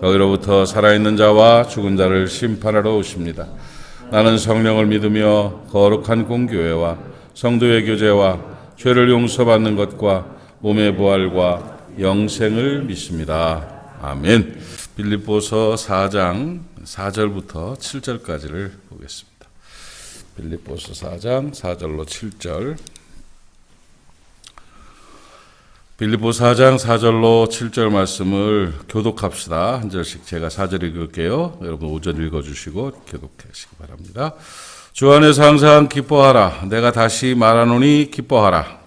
거기로부터 살아있는 자와 죽은 자를 심판하러 오십니다. 나는 성령을 믿으며 거룩한 공교회와 성도의 교제와 죄를 용서받는 것과 몸의 부활과 영생을 믿습니다. 아멘. 빌립보서 4장 4절부터 7절까지를 보겠습니다. 빌립보서 4장 4절로 7절. 빌립보 4장 4절로 7절 말씀을 교독합시다. 한 절씩 제가 4절 읽을게요. 여러분 5절 읽어주시고 교독하시기 바랍니다. 주 안에서 항상 기뻐하라. 내가 다시 말하노니 기뻐하라.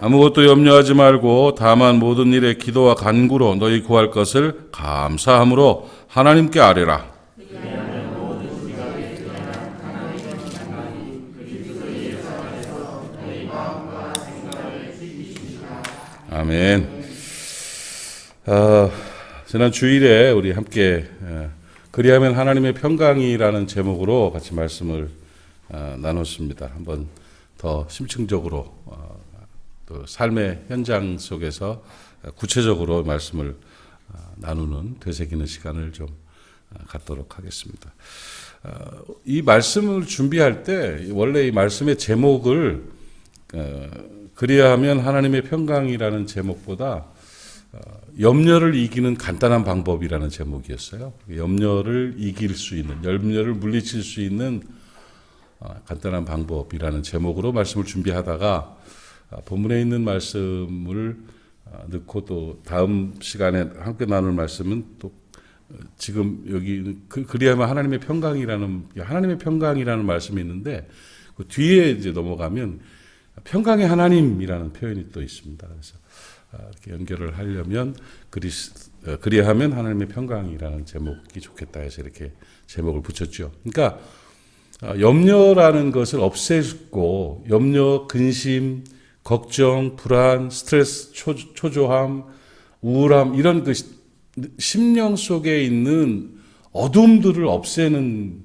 아무것도 염려하지 말고 다만 모든 일에 기도와 간구로 너희 구할 것을 감사함으로 하나님께 아뢰라. 아멘. 어, 지난 주일에 우리 함께 어, 그리하면 하나님의 평강이라는 제목으로 같이 말씀을 어, 나눴습니다. 한번 더 심층적으로 어, 또 삶의 현장 속에서 구체적으로 말씀을 어, 나누는 되새기는 시간을 좀 어, 갖도록 하겠습니다. 어, 이 말씀을 준비할 때 원래 이 말씀의 제목을 어, 그리하면 하나님의 평강이라는 제목보다 어, 염려를 이기는 간단한 방법이라는 제목이었어요. 염려를 이길 수 있는, 염려를 물리칠 수 있는 어, 간단한 방법이라는 제목으로 말씀을 준비하다가 어, 본문에 있는 말씀을 어, 넣고 또 다음 시간에 함께 나눌 말씀은 또 어, 지금 여기 그- 그리하면 하나님의 평강이라는 하나님의 평강이라는 말씀이 있는데 그 뒤에 이제 넘어가면 평강의 하나님이라는 표현이 또 있습니다. 그래서 아, 이렇게 연결을 하려면 그리스 어, 그리하면 하나님의 평강이라는 제목이 좋겠다 해서 이렇게 제목을 붙였죠. 그러니까 아, 염려라는 것을 없애고 염려, 근심, 걱정, 불안, 스트레스, 초, 초조함, 우울함 이런 그 시- 심령 속에 있는 어둠들을 없애는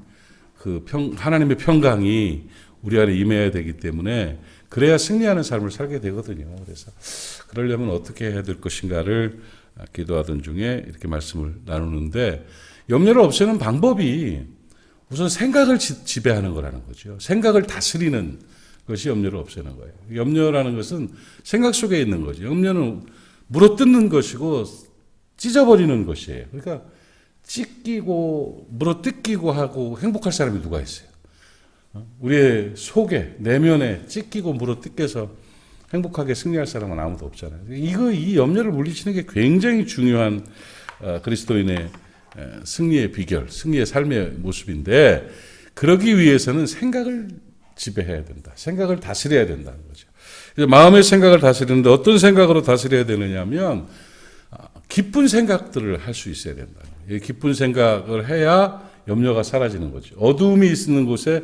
그 평, 하나님의 평강이 우리 안에 임해야 되기 때문에 그래야 승리하는 삶을 살게 되거든요. 그래서 그러려면 어떻게 해야 될 것인가를 기도하던 중에 이렇게 말씀을 나누는데 염려를 없애는 방법이 우선 생각을 지, 지배하는 거라는 거죠. 생각을 다스리는 것이 염려를 없애는 거예요. 염려라는 것은 생각 속에 있는 거죠. 염려는 물어뜯는 것이고 찢어버리는 것이에요. 그러니까 찢기고 물어뜯기고 하고 행복할 사람이 누가 있어요? 어? 우리의 속에 내면에 찢기고 물어 뜯겨서 행복하게 승리할 사람은 아무도 없잖아요. 이거 이 염려를 물리치는 게 굉장히 중요한 어, 그리스도인의 에, 승리의 비결, 승리의 삶의 모습인데 그러기 위해서는 생각을 지배해야 된다. 생각을 다스려야 된다는 거죠. 마음의 생각을 다스리는데 어떤 생각으로 다스려야 되느냐면 아, 기쁜 생각들을 할 수 있어야 된다. 이 기쁜 생각을 해야 염려가 사라지는 거죠. 어두움이 있는 곳에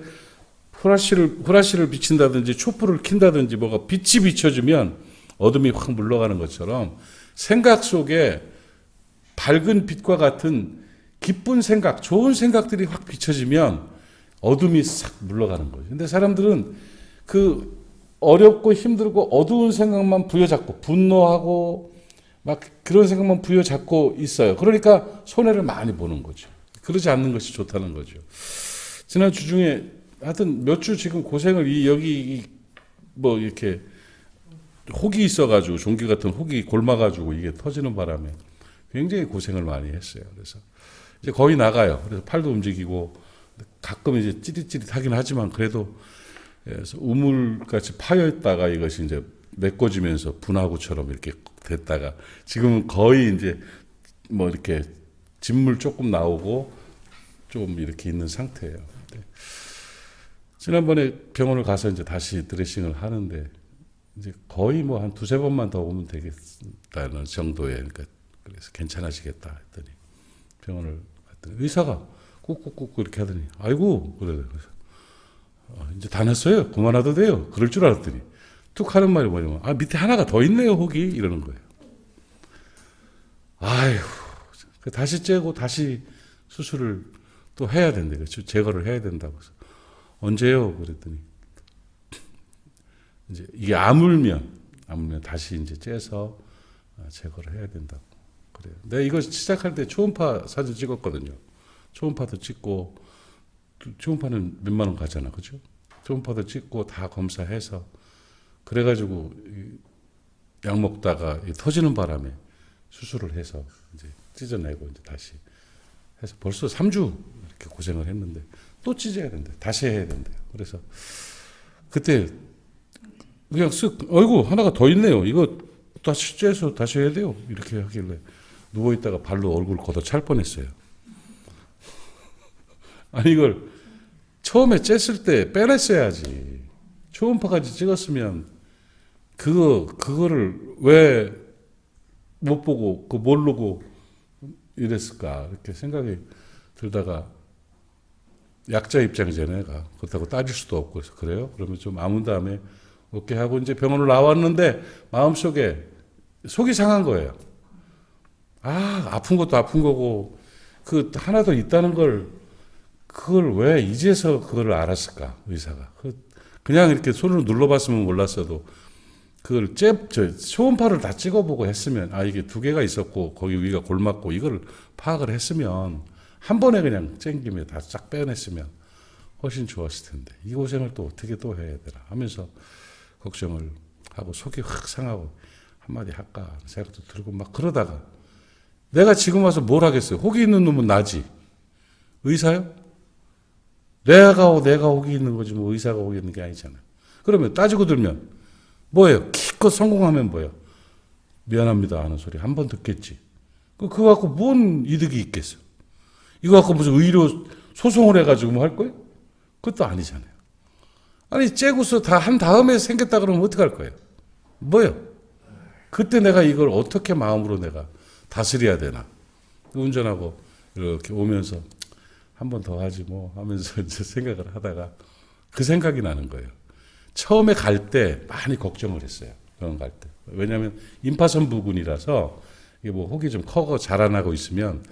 후라시를 후라시를 비친다든지 촛불을 킨다든지 뭐가 빛이 비춰지면 어둠이 확 물러가는 것처럼 생각 속에 밝은 빛과 같은 기쁜 생각, 좋은 생각들이 확 비춰지면 어둠이 싹 물러가는 거죠. 근데 사람들은 그 어렵고 힘들고 어두운 생각만 부여잡고 분노하고 막 그런 생각만 부여잡고 있어요. 그러니까 손해를 많이 보는 거죠. 그러지 않는 것이 좋다는 거죠. 지난 주 중에 하여튼 몇 주 지금 고생을 이 여기 이뭐 이렇게 혹이 있어가지고 종기 같은 혹이 골마가지고 이게 터지는 바람에 굉장히 고생을 많이 했어요. 그래서 이제 거의 나가요. 그래서 팔도 움직이고 가끔 이제 찌릿찌릿하긴 하지만 그래도 우물같이 파여 있다가 이것이 이제 메꿔지면서 분화구처럼 이렇게 됐다가 지금은 거의 이제 뭐 이렇게 진물 조금 나오고 좀 이렇게 있는 상태예요. 네. 지난번에 병원을 가서 이제 다시 드레싱을 하는데 이제 거의 뭐 한 두세 번만 더 오면 되겠다는 정도의 그러니까 그래서 괜찮아지겠다 했더니 병원을 갔더니 의사가 꾹꾹꾹 이렇게 하더니 아이고 그래 그래서 어, 이제 다 났어요. 그만하도 돼요. 그럴 줄 알았더니 툭 하는 말이 뭐냐면 아 밑에 하나가 더 있네요 혹이? 이러는 거예요. 아휴 다시 째고 다시 수술을 또 해야 된대. 그렇죠? 제거를 해야 된다고 해서 언제요 그랬더니 이제 이게 아물면 아물면 다시 이제 째서 아, 제거를 해야 된다고 그래요. 내가 이거 시작할 때 초음파 사진 찍었거든요. 초음파도 찍고 또 초음파는 몇만 원 가잖아, 그죠? 초음파도 찍고 다 검사해서 그래가지고 이약 먹다가 이 터지는 바람에 수술을 해서 이제 찢어내고 이제 다시 해서 벌써 3주 이렇게 고생을 했는데 또 찢어야 된대. 다시 해야 된대요. 그래서 그때 그냥 쓱 어이구 하나가 더 있네요. 이거 다시 째서 다시 해야 돼요. 이렇게 하길래 누워 있다가 발로 얼굴 걷어 찰 뻔했어요. 아니 이걸 처음에 쬐을 때 빼냈어야지. 초음파까지 찍었으면 그거 그거를 왜 못 보고 그 모르고 이랬을까 이렇게 생각이 들다가 약자 입장이잖아요. 내가 그렇다고 따질 수도 없고 그래서 그래요. 그러면 좀 아문 다음에 어깨 하고 이제 병원을 나왔는데 마음 속에 속이 상한 거예요. 아 아픈 것도 아픈 거고 그 하나 더 있다는 걸 그걸 왜 이제서 그걸 알았을까 의사가 그 그냥 이렇게 손으로 눌러봤으면 몰랐어도 그걸 잽, 저, 초음파를 다 찍어보고 했으면, 아, 이게 두 개가 있었고, 거기 위가 골맞고, 이걸 파악을 했으면, 한 번에 그냥 쨍김에 다쫙 빼냈으면 훨씬 좋았을 텐데, 이 고생을 또 어떻게 또 해야 되나 하면서 걱정을 하고, 속이 확 상하고, 한마디 할까 생각도 들고, 막 그러다가, 내가 지금 와서 뭘 하겠어요? 혹이 있는 놈은 나지. 의사요? 내가, 내가 혹이 있는 거지, 뭐 의사가 혹이 있는 게 아니잖아요. 그러면 따지고 들면, 뭐예요? 기껏 성공하면 뭐예요? 미안합니다 하는 소리 한 번 듣겠지. 그- 그거 갖고 뭔 이득이 있겠어? 이거 갖고 무슨 의료 소송을 해가지고 뭐 할 거예요? 그것도 아니잖아요. 아니, 째고서 다 한 다음에 생겼다 그러면 어떡할 거예요? 뭐예요? 그때 내가 이걸 어떻게 마음으로 내가 다스려야 되나? 운전하고 이렇게 오면서 한 번 더 하지 뭐 하면서 이제 생각을 하다가 그 생각이 나는 거예요. 처음에 갈 때 많이 걱정을 했어요. 병원 갈 때. 왜냐하면 임파선 부근이라서 이게 뭐 혹이 좀 커고 자라나고 있으면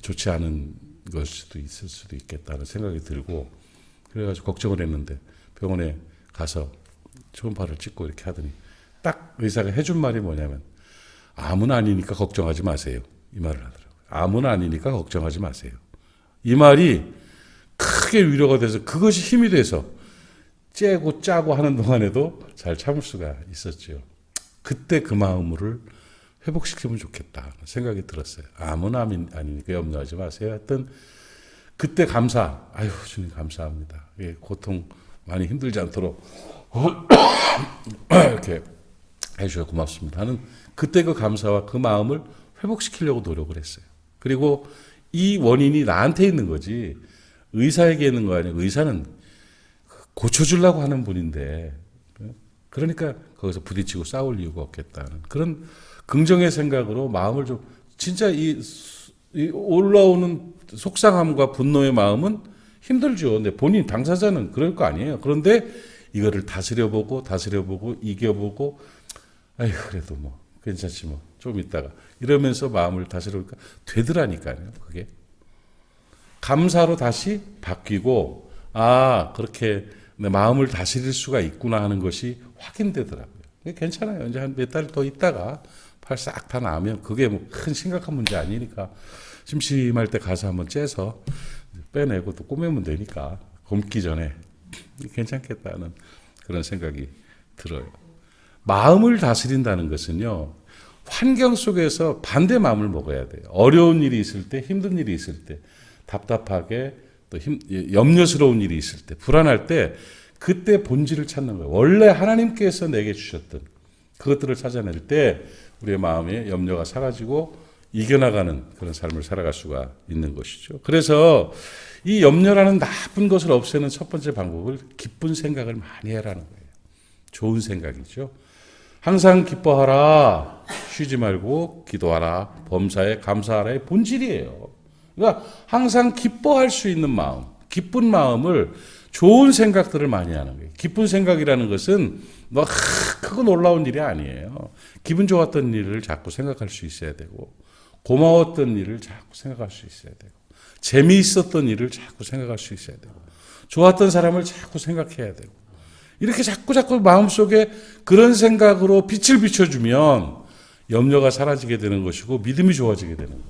좋지 않은 걸 수도 있을 수도 있겠다는 생각이 들고 그래가지고 걱정을 했는데 병원에 가서 초음파를 찍고 이렇게 하더니 딱 의사가 해준 말이 뭐냐면 암은 아니니까 걱정하지 마세요. 이 말을 하더라고요. 암은 아니니까 걱정하지 마세요. 이 말이 크게 위로가 돼서 그것이 힘이 돼서 째고 짜고 하는 동안에도 잘 참을 수가 있었죠. 그때 그 마음을 회복시키면 좋겠다 생각이 들었어요. 암은 아니니까 염려하지 마세요. 했던 그때 감사. 아유 주님 감사합니다. 예, 고통 많이 힘들지 않도록 이렇게 해주셔서 고맙습니다. 하는 그때 그 감사와 그 마음을 회복시키려고 노력을 했어요. 그리고 이 원인이 나한테 있는 거지 의사에게 있는 거 아니고 의사는 고쳐주려고 하는 분인데 그러니까 거기서 부딪히고 싸울 이유가 없겠다는 그런 긍정의 생각으로 마음을 좀 진짜 이, 이 올라오는 속상함과 분노의 마음은 힘들죠. 근데 본인 당사자는 그럴 거 아니에요. 그런데 이거를 다스려보고 다스려보고 이겨보고 아휴 그래도 뭐 괜찮지 뭐 좀 있다가 이러면서 마음을 다스려니까 되더라니까요. 그게 감사로 다시 바뀌고 아 그렇게 내 마음을 다스릴 수가 있구나 하는 것이 확인되더라고요. 괜찮아요. 이제 한 몇 달 더 있다가 팔 싹 다 나면 그게 뭐 큰 심각한 문제 아니니까 심심할 때 가서 한번 째서 빼내고 또 꼬매면 되니까 곰기 전에 괜찮겠다는 그런 생각이 들어요. 마음을 다스린다는 것은요. 환경 속에서 반대 마음을 먹어야 돼요. 어려운 일이 있을 때, 힘든 일이 있을 때, 답답하게 또 힘, 염려스러운 일이 있을 때, 불안할 때, 그때 본질을 찾는 거예요. 원래 하나님께서 내게 주셨던 그것들을 찾아낼 때 우리의 마음에 염려가 사라지고 이겨나가는 그런 삶을 살아갈 수가 있는 것이죠. 그래서 이 염려라는 나쁜 것을 없애는 첫 번째 방법을 기쁜 생각을 많이 해라는 거예요. 좋은 생각이죠. 항상 기뻐하라. 쉬지 말고 기도하라. 범사에 감사하라의 본질이에요. 그러니까 항상 기뻐할 수 있는 마음, 기쁜 마음을 좋은 생각들을 많이 하는 거예요. 기쁜 생각이라는 것은 뭐 크고 놀라운 일이 아니에요. 기분 좋았던 일을 자꾸 생각할 수 있어야 되고 고마웠던 일을 자꾸 생각할 수 있어야 되고 재미있었던 일을 자꾸 생각할 수 있어야 되고 좋았던 사람을 자꾸 생각해야 되고 이렇게 자꾸 자꾸 마음속에 그런 생각으로 빛을 비춰주면 염려가 사라지게 되는 것이고 믿음이 좋아지게 되는 거예요.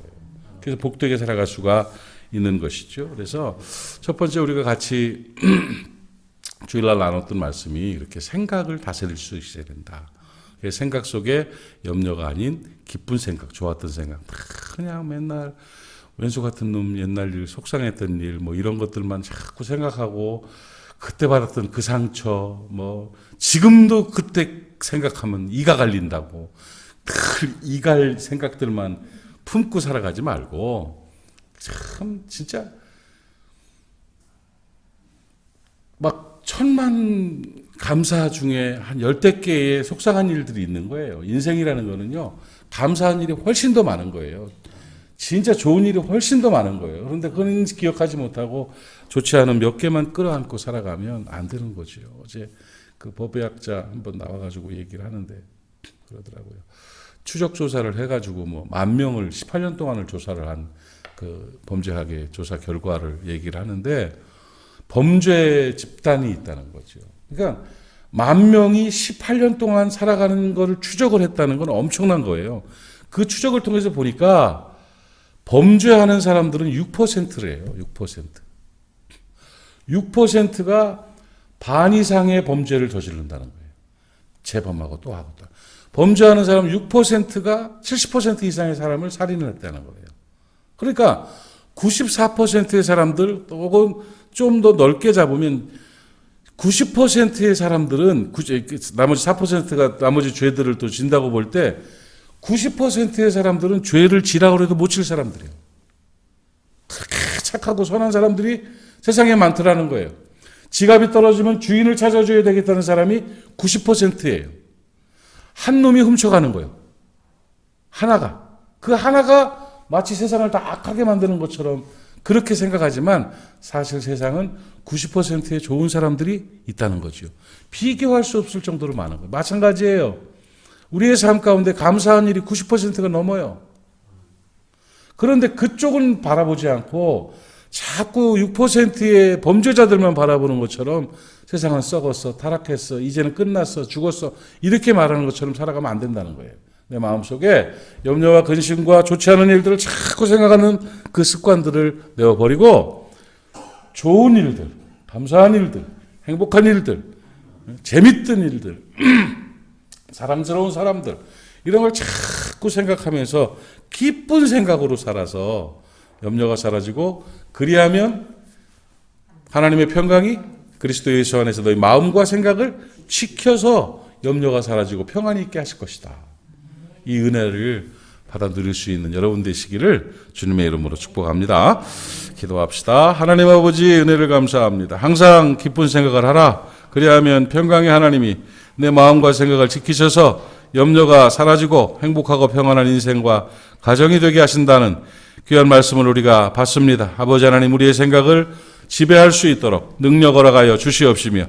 그래서 복되게 살아갈 수가 있는 것이죠. 그래서 첫 번째 우리가 같이 주일날 나눴던 말씀이 이렇게 생각을 다스릴 수 있어야 된다. 그 생각 속에 염려가 아닌 기쁜 생각, 좋았던 생각, 다 그냥 맨날 왼수 같은 놈 옛날 일, 속상했던 일, 뭐 이런 것들만 자꾸 생각하고 그때 받았던 그 상처, 뭐 지금도 그때 생각하면 이가 갈린다고 늘 이갈 생각들만 품고 살아가지 말고 참 진짜 막 천만 감사 중에 한 열댓 개의 속상한 일들이 있는 거예요. 인생이라는 거는요, 감사한 일이 훨씬 더 많은 거예요. 진짜 좋은 일이 훨씬 더 많은 거예요. 그런데 그건 기억하지 못하고 좋지 않은 몇 개만 끌어안고 살아가면 안 되는 거죠. 어제 그 법의학자 한번 나와가지고 얘기를 하는데 그러더라고요. 추적 조사를 해가지고 뭐 만 명을 18년 동안을 조사를 한 그 범죄학의 조사 결과를 얘기를 하는데 범죄 집단이 있다는 거죠. 그러니까 만 명이 18년 동안 살아가는 것을 추적을 했다는 건 엄청난 거예요. 그 추적을 통해서 보니까 범죄하는 사람들은 6%래요. 6%. 6%가 반 이상의 범죄를 저지른다는 거예요. 재범하고 또 하고 또. 범죄하는 사람 6%가 70% 이상의 사람을 살인을 했다는 거예요. 그러니까 94%의 사람들 혹은 좀 더 넓게 잡으면 90%의 사람들은 나머지 4%가 나머지 죄들을 또 진다고 볼 때 90%의 사람들은 죄를 지라고 해도 못 칠 사람들이에요. 착하고 선한 사람들이 세상에 많더라는 거예요. 지갑이 떨어지면 주인을 찾아줘야 되겠다는 사람이 90%예요. 한 놈이 훔쳐가는 거예요. 하나가. 그 하나가 마치 세상을 다 악하게 만드는 것처럼 그렇게 생각하지만 사실 세상은 90%의 좋은 사람들이 있다는 거죠. 비교할 수 없을 정도로 많은 거예요. 마찬가지예요. 우리의 삶 가운데 감사한 일이 90%가 넘어요. 그런데 그쪽은 바라보지 않고 자꾸 6%의 범죄자들만 바라보는 것처럼 세상은 썩었어, 타락했어, 이제는 끝났어, 죽었어 이렇게 말하는 것처럼 살아가면 안 된다는 거예요. 내 마음속에 염려와 근심과 좋지 않은 일들을 자꾸 생각하는 그 습관들을 내어버리고 좋은 일들, 감사한 일들, 행복한 일들, 재밌던 일들, 사랑스러운 사람들 이런 걸 자꾸 생각하면서 기쁜 생각으로 살아서 염려가 사라지고 그리하면 하나님의 평강이 그리스도 예수 안에서 너희 마음과 생각을 지켜서 염려가 사라지고 평안이 있게 하실 것이다. 이 은혜를 받아 누릴 수 있는 여러분 되시기를 주님의 이름으로 축복합니다. 기도합시다. 하나님 아버지 은혜를 감사합니다. 항상 기쁜 생각을 하라. 그리하면 평강의 하나님이 내 마음과 생각을 지키셔서 염려가 사라지고 행복하고 평안한 인생과 가정이 되게 하신다는 귀한 말씀을 우리가 받습니다. 아버지 하나님 우리의 생각을 지배할 수 있도록 능력 허락하여 주시옵시며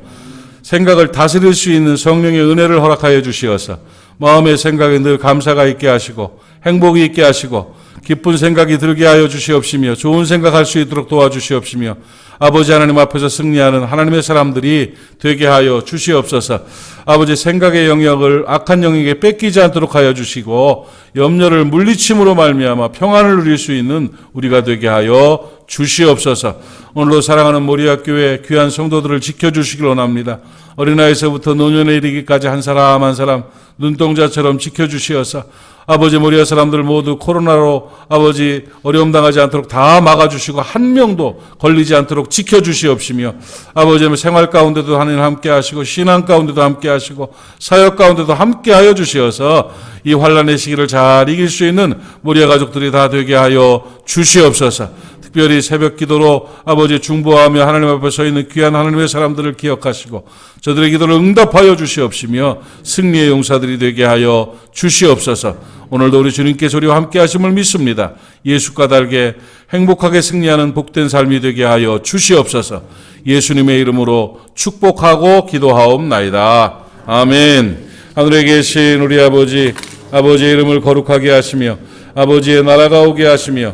생각을 다스릴 수 있는 성령의 은혜를 허락하여 주시어서 마음의 생각에 늘 감사가 있게 하시고 행복이 있게 하시고 기쁜 생각이 들게 하여 주시옵시며 좋은 생각할 수 있도록 도와주시옵시며 아버지 하나님 앞에서 승리하는 하나님의 사람들이 되게 하여 주시옵소서. 아버지 생각의 영역을 악한 영역에 뺏기지 않도록 하여 주시고 염려를 물리침으로 말미암아 평안을 누릴 수 있는 우리가 되게 하여 주시옵소서. 오늘도 사랑하는 모리아 교회 귀한 성도들을 지켜 주시길 원합니다. 어린아이에서부터 노년에 이르기까지 한 사람 한 사람 눈동자처럼 지켜 주시어서 아버지 모리아 사람들 모두 코로나로 아버지 어려움 당하지 않도록 다 막아주시고 한 명도 걸리지 않도록 지켜주시옵시며 아버지 생활 가운데도 하나님 함께 하시고 신앙 가운데도 함께 하시고 사역 가운데도 함께 하여 주시어서 이 환란의 시기를 잘 이길 수 있는 모리아 가족들이 다 되게 하여 주시옵소서. 특별히 새벽 기도로 아버지 중보하며 하나님 앞에 서 있는 귀한 하나님의 사람들을 기억하시고 저들의 기도를 응답하여 주시옵시며 승리의 용사들이 되게 하여 주시옵소서. 오늘도 우리 주님께서 우리와 함께 하심을 믿습니다. 예수과 달게 행복하게 승리하는 복된 삶이 되게 하여 주시옵소서. 예수님의 이름으로 축복하고 기도하옵나이다. 아멘. 하늘에 계신 우리 아버지, 아버지의 이름을 거룩하게 하시며 아버지의 나라가 오게 하시며